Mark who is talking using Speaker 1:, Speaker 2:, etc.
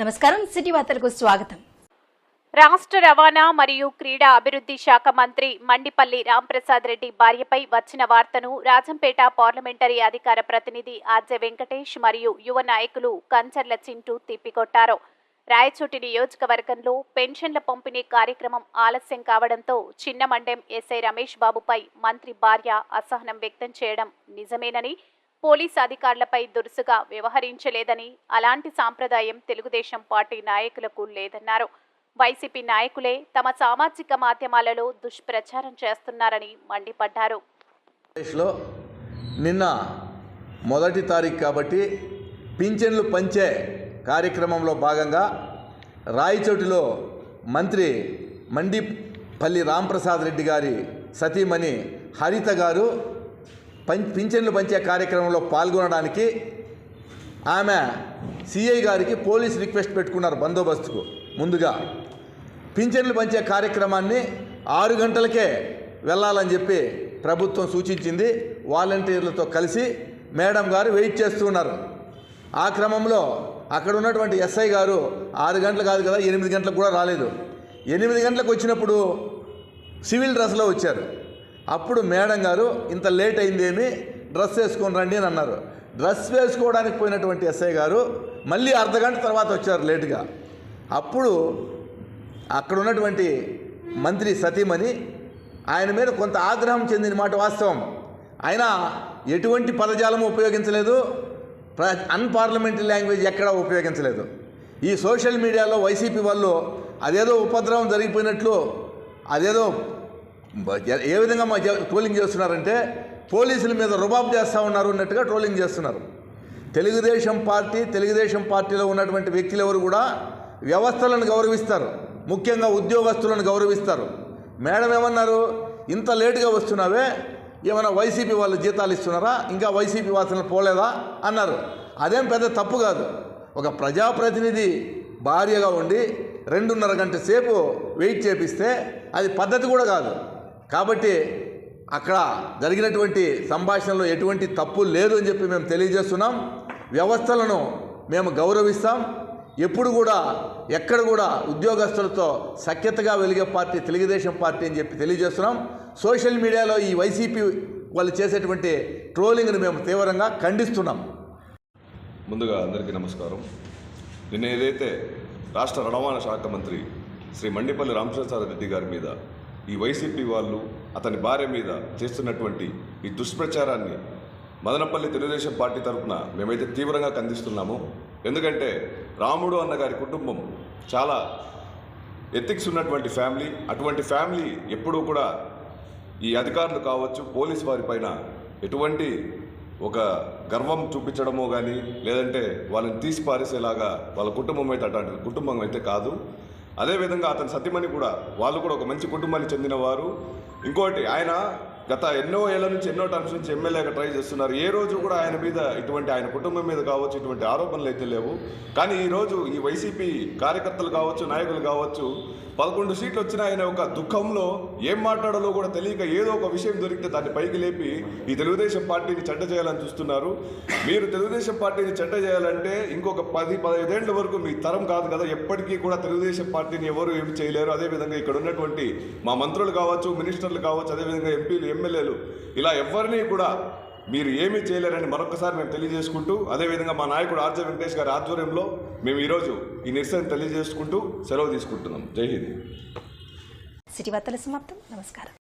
Speaker 1: నమస్కారం సిటీ వార్తలకు స్వాగతం.
Speaker 2: రాష్ట్ర రవాణా మరియు క్రీడా అభివృద్ధి శాఖ మంత్రి మండిపల్లి రాంప్రసాద్ రెడ్డి భార్యపై వచ్చిన వార్తను రాజంపేట పార్లమెంటరీ అధికార ప్రతినిధి ఆర్జే వెంకటేష్ మరియు యువ నాయకులు కంచర్ల చింటూ తిప్పికొట్టారు. రాయచోటి నియోజకవర్గంలో పెన్షన్ల పంపిణీ కార్యక్రమం ఆలస్యం కావడంతో చిన్నమండెం ఎస్ఐ రమేష్ బాబుపై మంత్రి భార్య అసహనం వ్యక్తం చేయడం నిజమేనని పోలీస్ అధికారులపై దురుసుగా వ్యవహరించలేదని అలాంటి సాంప్రదాయం తెలుగుదేశం పార్టీ నాయకులకు లేదన్నారు. వైసీపీ నాయకులే తమ సామాజిక మాధ్యమాలలో దుష్ప్రచారం చేస్తున్నారని మండిపడ్డారు.
Speaker 3: నిన్న మొదటి తారీఖు కాబట్టి పింఛన్లు పంచే కార్యక్రమంలో భాగంగా రాయచోటిలో మంత్రి మండిపల్లి రాంప్రసాద్ రెడ్డి గారి సతీమణి హరిత గారు పింఛన్లు పంచే కార్యక్రమంలో పాల్గొనడానికి ఆమె సిఐ గారికి పోలీస్ రిక్వెస్ట్ పెట్టుకున్నారు బందోబస్తుకు. ముందుగా పింఛన్లు పంచే కార్యక్రమాన్ని ఆరు గంటలకే వెళ్ళాలని చెప్పి ప్రభుత్వం సూచించింది. వాలంటీర్లతో కలిసి మేడం గారు వెయిట్ చేస్తూ ఉన్నారు. ఆ క్రమంలో అక్కడ ఉన్నటువంటి ఎస్ఐ గారు ఆరు గంటలు కాదు కదా ఎనిమిది గంటలకు కూడా రాలేదు. ఎనిమిది గంటలకు వచ్చినప్పుడు సివిల్ డ్రెస్లో వచ్చారు. అప్పుడు మేడం గారు ఇంత లేట్ అయిందేమి? డ్రెస్ వేసుకొని రండి అని అన్నారు. డ్రెస్ వేసుకోవడానికి పోయినటువంటి ఎస్ఐ గారు మళ్ళీ అర్ధగంట తర్వాత వచ్చారు లేటుగా. అప్పుడు అక్కడ ఉన్నటువంటి మంత్రి సతీమణి ఆయన మీద కొంత ఆగ్రహం చెందిన మాట వాస్తవం. ఆయన ఎటువంటి పదజాలం ఉపయోగించలేదు. ప్ర అన్పార్లమెంటరీ లాంగ్వేజ్ ఎక్కడా ఉపయోగించలేదు. ఈ సోషల్ మీడియాలో వైసీపీ వాళ్ళు అదేదో ఉపద్రవం జరిగిపోయినట్లు అదేదో ఏ విధంగా మా ట్రోలింగ్ చేస్తున్నారంటే పోలీసుల మీద రుబాబ్ చేస్తూ ఉన్నారు అన్నట్టుగా ట్రోలింగ్ చేస్తున్నారు. తెలుగుదేశం పార్టీ తెలుగుదేశం పార్టీలో ఉన్నటువంటి వ్యక్తులు ఎవరు కూడా వ్యవస్థలను గౌరవిస్తారు. ముఖ్యంగా ఉద్యోగస్తులను గౌరవిస్తారు. మేడం ఏమన్నారు? ఇంత లేటుగా వస్తున్నావే ఏమైనా వైసీపీ వాళ్ళు జీతాలు ఇస్తున్నారా? ఇంకా వైసీపీ వాసనలు పోలేదా? అన్నారు. అదేం పెద్ద తప్పు కాదు. ఒక ప్రజాప్రతినిధి భార్యగా ఉండి రెండున్నర గంట సేపు వెయిట్ చేపిస్తే అది పద్ధతి కూడా కాదు. కాబట్టి అక్కడ జరిగినటువంటి సంభాషణలో ఎటువంటి తప్పు లేదు అని చెప్పి మేము తెలియజేస్తున్నాం. వ్యవస్థలను మేము గౌరవిస్తాం. ఎప్పుడు కూడా ఎక్కడ కూడా ఉద్యోగస్తులతో సఖ్యతగా వెలిగే పార్టీ తెలుగుదేశం పార్టీ అని చెప్పి తెలియజేస్తున్నాం. సోషల్ మీడియాలో ఈ వైసీపీ వాళ్ళు చేసేటువంటి ట్రోలింగ్ను మేము తీవ్రంగా ఖండిస్తున్నాం.
Speaker 4: ముందుగా అందరికీ నమస్కారం. నిన్న ఏదైతే రాష్ట్ర రవాణా శాఖ మంత్రి శ్రీ మండిపల్లి రామప్రసాద్ రెడ్డి గారి మీద ఈ వైసీపీ వాళ్ళు అతని భార్య మీద చేస్తున్నటువంటి ఈ దుష్ప్రచారాన్ని మదనపల్లి తెలుగుదేశం పార్టీ తరఫున మేమైతే తీవ్రంగా ఖండిస్తున్నాము. ఎందుకంటే రాముడు అన్న గారి కుటుంబం చాలా ఎథిక్స్ ఉన్నటువంటి ఫ్యామిలీ. అటువంటి ఫ్యామిలీ ఎప్పుడూ కూడా ఈ అధికారులు కావచ్చు పోలీస్ వారిపైన ఎటువంటి ఒక గర్వం చూపించడమో కానీ లేదంటే వాళ్ళని తీసి పారేసేలాగా వాళ్ళ కుటుంబం అయితే అటువంటి కుటుంబం అయితే కాదు. అదేవిధంగా అతని సతీమణి కూడా వాళ్ళు కూడా ఒక మంచి కుటుంబానికి చెందినవారు. ఇంకోటి ఆయన గత ఎన్నో ఏళ్ళ నుంచి ఎన్నో టర్మ్స్ నుంచి ఎమ్మెల్యేగా ట్రై చేస్తున్నారు. ఏ రోజు కూడా ఆయన మీద ఇటువంటి ఆయన కుటుంబం మీద కావచ్చు ఇటువంటి ఆరోపణలు అయితే లేవు. కానీ ఈరోజు ఈ వైసీపీ కార్యకర్తలు కావచ్చు నాయకులు కావచ్చు పదకొండు సీట్లు వచ్చిన ఆయన ఒక దుఃఖంలో ఏం మాట్లాడాలో కూడా తెలియక ఏదో ఒక విషయం దొరికితే దాన్ని పైకి లేపి ఈ తెలుగుదేశం పార్టీని చెడ్డ చేయాలని చూస్తున్నారు. మీరు తెలుగుదేశం పార్టీని చెడ్డ చేయాలంటే ఇంకొక పది పదహైదేళ్ళ వరకు మీ తరం కాదు కదా. ఎప్పటికీ కూడా తెలుగుదేశం పార్టీని ఎవరు ఏమి చేయలేరు. అదేవిధంగా ఇక్కడ ఉన్నటువంటి మా మంత్రులు కావచ్చు మినిస్టర్లు కావచ్చు అదేవిధంగా ఎంపీలు ఎమ్మెల్యేలు. ఇలా ఎవరిని కూడా మీరు ఏమీ చేయలేరని మరొకసారి మేము తెలియజేసుకుంటూ అదేవిధంగా మా నాయకుడు ఆర్జే వెంకటేష్ గారి ఆధ్వర్యంలో మేము ఈరోజు ఈ నిరసన తెలియజేసుకుంటూ సెలవు తీసుకుంటున్నాం. జై హింద్.
Speaker 1: సిటీ వార్తల సమాప్తం. నమస్కారం.